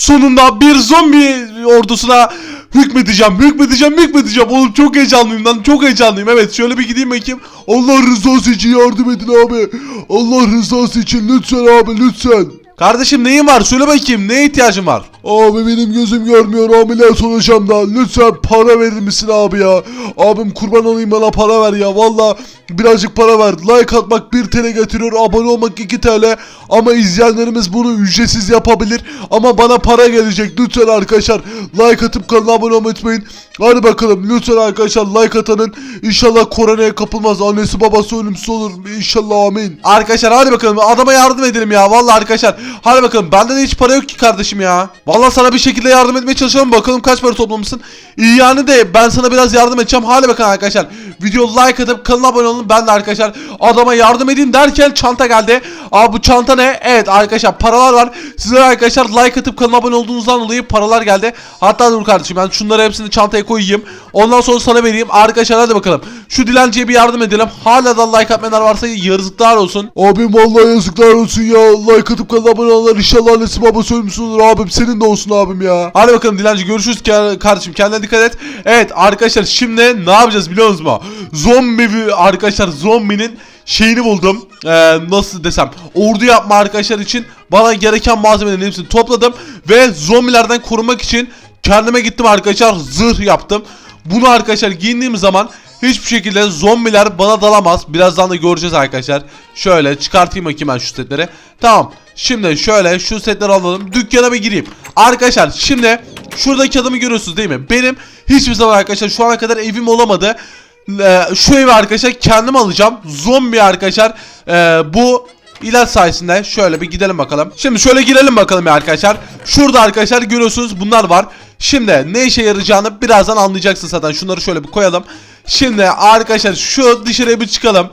Sonunda bir zombi ordusuna hükmedeceğim, hükmedeceğim, hükmedeceğim. Oğlum çok heyecanlıyım lan, çok heyecanlıyım. Evet, şöyle bir gideyim bakayım. Allah rızası için yardım edin abi. Allah rızası için lütfen abi, lütfen. Kardeşim neyin var? Söyle bakayım, neye ihtiyacın var? Abi benim gözüm görmüyor, ameliyat olacağım da. Lütfen para verir misin abi ya? Abim kurban olayım bana para ver ya. Valla birazcık para ver. Like atmak 1 TL getiriyor, abone olmak 2 TL. Ama izleyenlerimiz bunu ücretsiz yapabilir. Ama bana para gelecek. Lütfen arkadaşlar like atıp kanala abone olmayı unutmayın. Hadi bakalım lütfen arkadaşlar like atanın inşallah koronaya kapılmaz. Annesi babası ölümsüz olur. İnşallah amin. Arkadaşlar hadi bakalım adama yardım edelim ya. Vallahi arkadaşlar hadi bakalım bende de hiç para yok ki kardeşim ya. Vallahi sana bir şekilde yardım etmeye çalışıyorum. Bakalım kaç para toplamışsın. İyi yani de ben sana biraz yardım edeceğim. Hadi bakalım arkadaşlar. Video like atıp kanala abone olun. Ben de arkadaşlar adama yardım edeyim derken çanta geldi. Abi bu çanta ne? Evet arkadaşlar paralar var. Sizler arkadaşlar like atıp kanala abone olduğunuzdan dolayı paralar geldi. Hatta dur kardeşim ben şunları hepsini çantaya koyayım. Ondan sonra sana vereyim. Arkadaşlar hadi bakalım. Şu dilenciye bir yardım edelim. Hala da like atmayanlar varsa yazıklar olsun. Abim vallahi yazıklar olsun ya. Like atıp kanala abone olanlar inşallah annesi babası ölmüşsün olur abim. Senin de olsun abim ya. Hadi bakalım dilenci görüşürüz ka- kardeşim. Kendine dikkat et. Evet arkadaşlar şimdi ne yapacağız biliyor musunuz mu? Zombi arkadaşlar zombinin şeyini buldum. Ee, nasıl desem ordu yapma arkadaşlar için bana gereken malzemelerin hepsini topladım ve zombilerden korumak için kendime gittim arkadaşlar zırh yaptım. Bunu arkadaşlar giyindiğim zaman hiçbir şekilde zombiler bana dalamaz. Birazdan da göreceğiz arkadaşlar. Şöyle çıkartayım bakayım ben şu setleri. Tamam. Şimdi şöyle şu setleri alalım. Dükkana bir gireyim. Arkadaşlar şimdi şuradaki adamı görüyorsunuz değil mi? Benim hiçbir zaman arkadaşlar şu ana kadar evim olamadı. Ee, şu evi arkadaşlar kendim alacağım. Zombi arkadaşlar ee, bu ilaç sayesinde şöyle bir gidelim bakalım. Şimdi şöyle girelim bakalım arkadaşlar. Şurada arkadaşlar görüyorsunuz bunlar var. Şimdi ne işe yarayacağını birazdan anlayacaksınız zaten. Şunları şöyle bir koyalım. Şimdi arkadaşlar şu dışarıya bir çıkalım.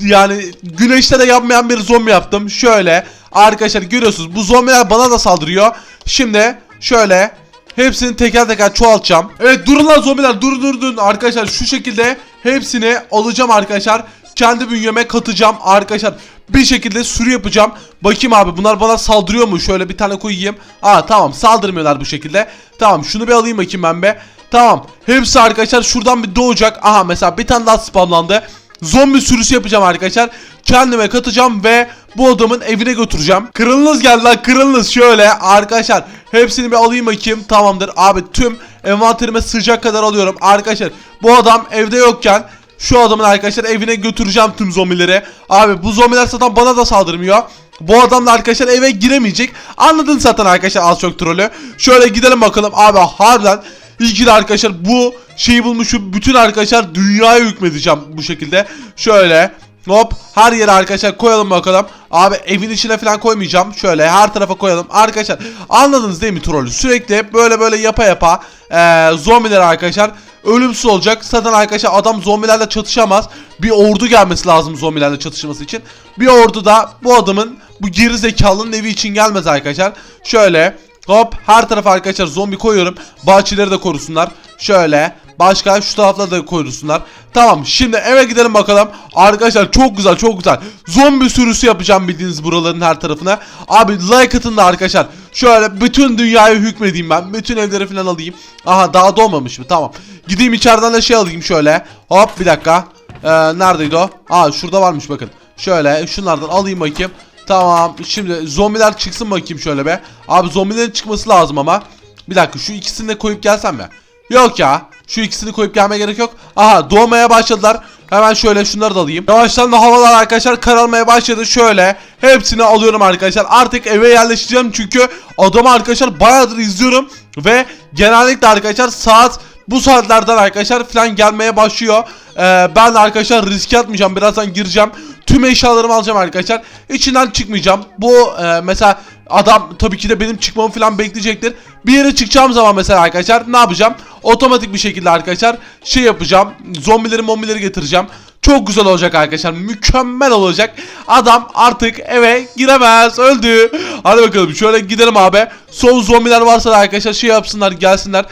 Yani güneşte de yapmayan bir zombi yaptım. Şöyle arkadaşlar görüyorsunuz bu zombiler bana da saldırıyor. Şimdi şöyle Hepsini teker teker çoğaltacağım. Evet durun lan zombiler dur dur dur. Arkadaşlar şu şekilde hepsini alacağım arkadaşlar. Kendi bünyeme katacağım arkadaşlar. Bir şekilde sürü yapacağım. Bakayım abi bunlar bana saldırıyor mu? Şöyle bir tane koyayım. Aa tamam saldırmıyorlar bu şekilde. Tamam şunu bir alayım bakayım ben be. Tamam. Hepsi arkadaşlar şuradan bir doğacak. Aha mesela bir tane daha spamlandı. Zombi sürüsü yapacağım arkadaşlar. Kendime katacağım ve bu adamın evine götüreceğim. Kırılınız geldi lan kırılınız şöyle arkadaşlar. Hepsini bir alayım bakayım tamamdır. Abi tüm envanterime sığacak kadar alıyorum. Arkadaşlar bu adam evde yokken şu adamın arkadaşlar evine götüreceğim tüm zombileri. Abi bu zombiler zaten bana da saldırmıyor. Bu adam da arkadaşlar eve giremeyecek. Anladın zaten arkadaşlar az çok trolü. Şöyle gidelim bakalım abi harbiden İyi arkadaşlar bu şeyi bulmuşum. Bütün arkadaşlar dünyaya hükmedeceğim bu şekilde. Şöyle hop her yere arkadaşlar koyalım bakalım. Abi evin içine falan koymayacağım. Şöyle her tarafa koyalım. Arkadaşlar anladınız değil mi trolü? Sürekli böyle böyle yapa yapa eee zombiler arkadaşlar ölümsüz olacak. Zaten arkadaşlar adam zombilerle çatışamaz. Bir ordu gelmesi lazım zombilerle çatışması için. Bir ordu da bu adamın bu geri zekalının evi için gelmez arkadaşlar. Şöyle Hop her tarafa arkadaşlar zombi koyuyorum. Bahçeleri de korusunlar. Şöyle. Başka şu tarafları da korusunlar. Tamam şimdi eve gidelim bakalım. Arkadaşlar çok güzel çok güzel. Zombi sürüsü yapacağım bildiğiniz buraların her tarafına. Abi like atın da arkadaşlar. Şöyle bütün dünyayı hükmedeyim ben. Bütün evleri falan alayım. Aha daha dolmamış mı? Tamam. Gideyim içeriden de şey alayım şöyle. Hop bir dakika. Ee, neredeydi o? Aa şurada varmış bakın. Şöyle şunlardan alayım bakayım. Tamam şimdi zombiler çıksın bakayım şöyle be. Abi zombilerin çıkması lazım ama. Bir dakika şu ikisini de koyup gelsem mi? Yok ya. Şu ikisini koyup gelmeye gerek yok. Aha doğmaya başladılar. Hemen şöyle şunları da alayım. Yavaştan da havalar arkadaşlar kararmaya başladı. Şöyle hepsini alıyorum arkadaşlar. Artık eve yerleşeceğim çünkü adamı arkadaşlar bayağıdır izliyorum. Ve genellikle arkadaşlar saat bu saatlerden arkadaşlar falan gelmeye başlıyor. Ee, ben de arkadaşlar riske atmayacağım. Birazdan gireceğim. Tüm eşyalarımı alacağım arkadaşlar. İçinden çıkmayacağım. Bu e, mesela adam tabii ki de benim çıkmamı falan bekleyecektir. Bir yere çıkacağım zaman mesela arkadaşlar ne yapacağım? Otomatik bir şekilde arkadaşlar şey yapacağım. Zombileri mombileri getireceğim. Çok güzel olacak arkadaşlar. Mükemmel olacak. Adam artık eve giremez. Öldü. Hadi bakalım şöyle gidelim abi. Son zombiler varsa da arkadaşlar şey yapsınlar gelsinler.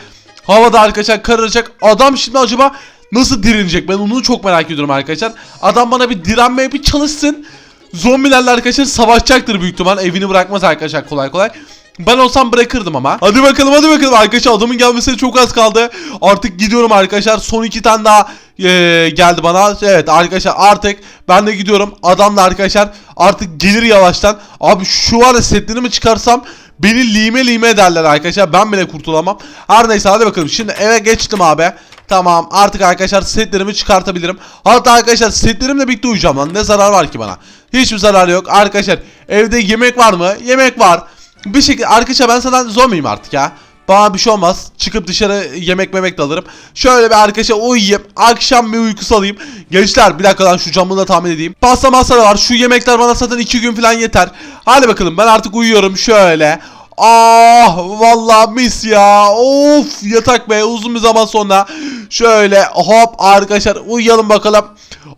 Havada arkadaşlar kararacak. Adam şimdi acaba nasıl direnecek? Ben onu çok merak ediyorum arkadaşlar. Adam bana bir direnmeye bir çalışsın. Zombilerle arkadaşlar savaşacaktır büyük ihtimal. Evini bırakmaz arkadaşlar kolay kolay. Ben olsam bırakırdım ama. Hadi bakalım hadi bakalım arkadaşlar adamın gelmesine çok az kaldı. Artık gidiyorum arkadaşlar. Son iki tane daha eee, geldi bana. Evet arkadaşlar artık ben de gidiyorum. Adam da arkadaşlar artık gelir yavaştan. Abi şu var ya setleri mi çıkarsam beni lime lime ederler arkadaşlar. Ben bile kurtulamam. Her neyse hadi bakalım. Şimdi eve geçtim abi. Tamam artık arkadaşlar setlerimi çıkartabilirim. Hatta arkadaşlar setlerimle birlikte uyuyacağım lan. Ne zarar var ki bana? Hiçbir zararı yok. Arkadaşlar evde yemek var mı? Yemek var. Bir şekilde arkadaşlar ben zaten zombiyim artık ya. Bana bir şey olmaz. Çıkıp dışarı yemek memek de alırım. Şöyle bir arkadaşa uyuyayım. Akşam bir uykusu alayım. Gençler bir dakika lan şu camını da tahmin edeyim. Pasta masa da var. Şu yemekler bana zaten 2 gün falan yeter. Hadi bakalım ben artık uyuyorum şöyle. Ah vallahi mis ya. Of yatak be uzun bir zaman sonra. Şöyle hop arkadaşlar uyuyalım bakalım.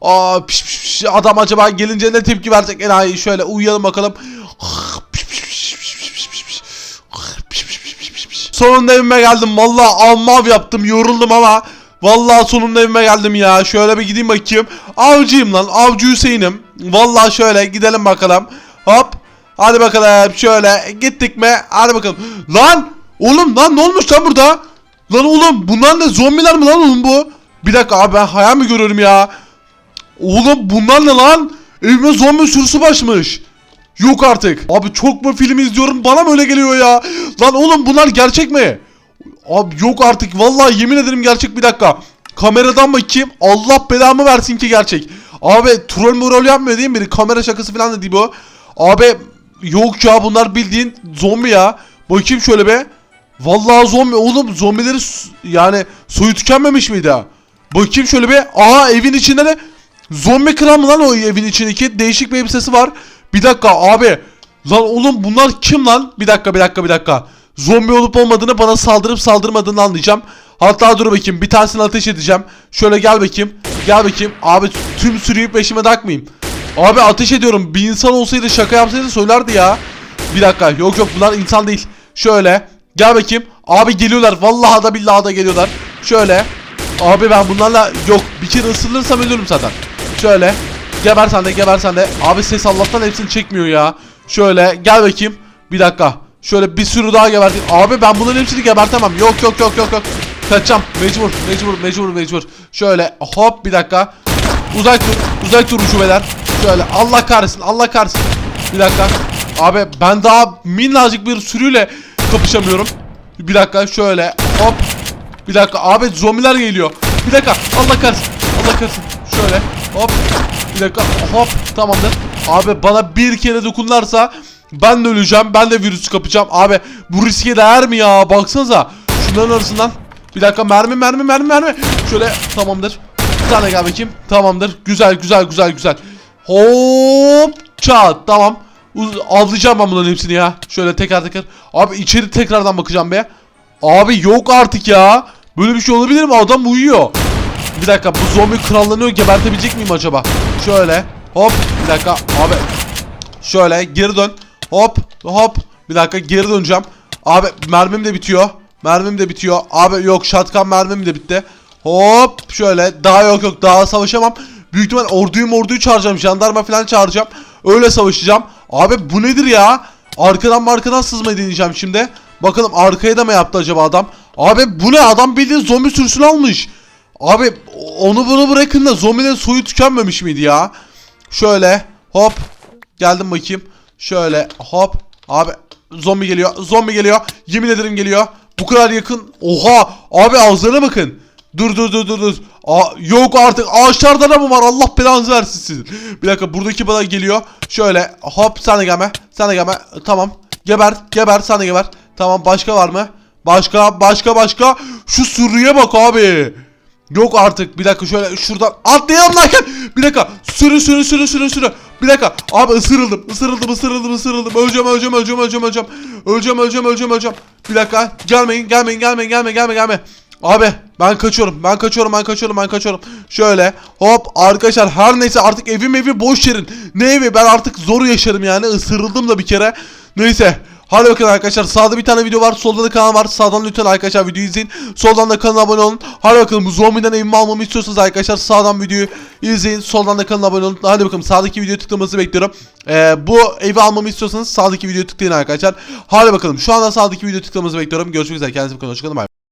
Aa, piş, piş, piş. adam acaba gelince ne tepki verecek enayi şöyle uyuyalım bakalım. Sonunda evime geldim. Vallahi ammav yaptım. Yoruldum ama Vallahi sonunda evime geldim ya. Şöyle bir gideyim bakayım. Avcıyım lan. Avcı Hüseyin'im. Vallahi şöyle gidelim bakalım. Hop. Hadi bakalım şöyle gittik mi? Hadi bakalım. Lan! Oğlum lan ne olmuş lan burada? Lan oğlum bunlar ne zombiler mi lan oğlum bu? Bir dakika abi ben hayal mi görüyorum ya? Oğlum bunlar ne lan? Evime zombi sürüsü başmış. Yok artık. Abi çok mu film izliyorum bana mı öyle geliyor ya? Lan oğlum bunlar gerçek mi? Abi yok artık vallahi yemin ederim gerçek bir dakika. Kameradan bakayım Allah belamı versin ki gerçek. Abi troll mu rol yapmıyor değil mi? Kamera şakası falan da değil bu. Abi yok ya bunlar bildiğin zombi ya. Bakayım şöyle be. Vallahi zombi oğlum zombileri yani soyu tükenmemiş miydi ha? Bakayım şöyle bir. Aha evin içinde de zombi kral mı lan o evin içindeki değişik bir elbisesi var. Bir dakika abi. Lan oğlum bunlar kim lan? Bir dakika bir dakika bir dakika. Zombi olup olmadığını bana saldırıp saldırmadığını anlayacağım. Hatta dur bakayım bir tanesini ateş edeceğim. Şöyle gel bakayım. Gel bakayım. Abi tüm sürüyü peşime takmayayım. Abi ateş ediyorum. Bir insan olsaydı şaka yapsaydı söylerdi ya. Bir dakika. Yok yok bunlar insan değil. Şöyle. Gel bakayım. Abi geliyorlar. Vallahi da billahi da geliyorlar. Şöyle. Abi ben bunlarla yok bir kere ısırılırsam ölürüm zaten. Şöyle. Geber sen de geber sen de. Abi ses Allah'tan hepsini çekmiyor ya. Şöyle gel bakayım. Bir dakika. Şöyle bir sürü daha geberteyim. Abi ben bunların hepsini gebertemem. Yok yok yok yok yok. Kaçacağım. Mecbur mecbur mecbur mecbur. Şöyle hop bir dakika. Uzak dur. Uzak dur ucubeler. Şöyle Allah kahretsin Allah kahretsin. Bir dakika. Abi ben daha minnacık bir sürüyle kapışamıyorum. Bir dakika şöyle hop. Bir dakika abi zombiler geliyor. Bir dakika Allah kahretsin. Allah kahretsin. Şöyle hop. Bir dakika hop tamamdır. Abi bana bir kere dokunlarsa ben de öleceğim. Ben de virüs kapacağım. Abi bu riske değer mi ya? Baksanıza. Şunların arasından. Bir dakika mermi mermi mermi mermi. Şöyle tamamdır. Bir tane gel bakayım. Tamamdır. Güzel güzel güzel güzel. Hop çat tamam. Uz- avlayacağım ben bunların hepsini ya. Şöyle teker teker. Abi içeri tekrardan bakacağım be. Abi yok artık ya. Böyle bir şey olabilir mi? Adam uyuyor. Bir dakika bu zombi krallanıyor. Gebertebilecek miyim acaba? Şöyle. Hop. Bir dakika. Abi. Şöyle geri dön. Hop. Hop. Bir dakika geri döneceğim. Abi mermim de bitiyor. Mermim de bitiyor. Abi yok shotgun mermim de bitti. Hop. Şöyle. Daha yok yok. Daha savaşamam. Büyük ihtimal orduyu orduyu çağıracağım. Jandarma falan çağıracağım. Öyle savaşacağım. Abi bu nedir ya? Arkadan arkadan sızmayı deneyeceğim şimdi. Bakalım arkaya da mı yaptı acaba adam? Abi bu ne? Adam bildiğin zombi sürüsünü almış. Abi onu bunu bırakın da zombinin soyu tükenmemiş miydi ya? Şöyle hop. Geldim bakayım. Şöyle hop. Abi zombi geliyor. Zombi geliyor. Yemin ederim geliyor. Bu kadar yakın. Oha. Abi ağızlarına bakın. Dur dur dur dur dur. Aa, yok artık ağaçlarda da mı var? Allah belanızı versin sizin. Bir dakika buradaki bana geliyor. Şöyle hop sen de gelme. Sen de gelme. Tamam. Geber geber sen de geber. Tamam başka var mı? Başka başka başka. Şu sürüye bak abi. Yok artık bir dakika şöyle şuradan atlayalım lan Bir dakika sürü sürü sürü sürü sürü Bir dakika abi ısırıldım ısırıldım ısırıldım ısırıldım öleceğim öleceğim öleceğim öleceğim öleceğim Öleceğim öleceğim öleceğim öleceğim Bir dakika gelmeyin gelmeyin gelmeyin gelmeyin gelmeyin gelmeyin abi ben kaçıyorum ben kaçıyorum ben kaçıyorum ben kaçıyorum. Şöyle hop arkadaşlar her neyse artık evim evi boş yerin. Ne evi? Ben artık zor yaşarım yani ısırıldım da bir kere. Neyse Hadi bakalım arkadaşlar sağda bir tane video var solda da kanal var. Sağdan lütfen arkadaşlar videoyu izleyin. Soldan da kanala abone olun. Hadi bakalım zombiden evimi almamı istiyorsanız arkadaşlar sağdan videoyu izleyin soldan da kanala abone olun. Hadi bakalım sağdaki videoyu tıklamanızı bekliyorum. Ee, Bu evi almamı istiyorsanız sağdaki videoyu tıklayın arkadaşlar. Hadi bakalım şu anda sağdaki videoyu tıklamanızı bekliyorum. Görüşmek üzere kendinize bakın hoşçakalın.